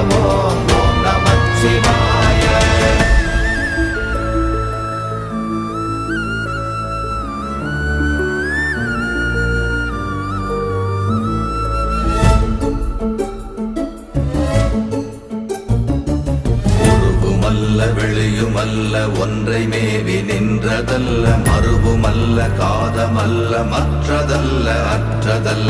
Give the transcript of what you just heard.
நமச்சிவாய ஓம் ஓம் நமச்சிவாய உருவுமல்ல வெளியுமல்ல ஒன்றை மேவி நின்றதல்ல மறுவுமல்ல காதமல்ல மற்றதல்ல அற்றதல்ல.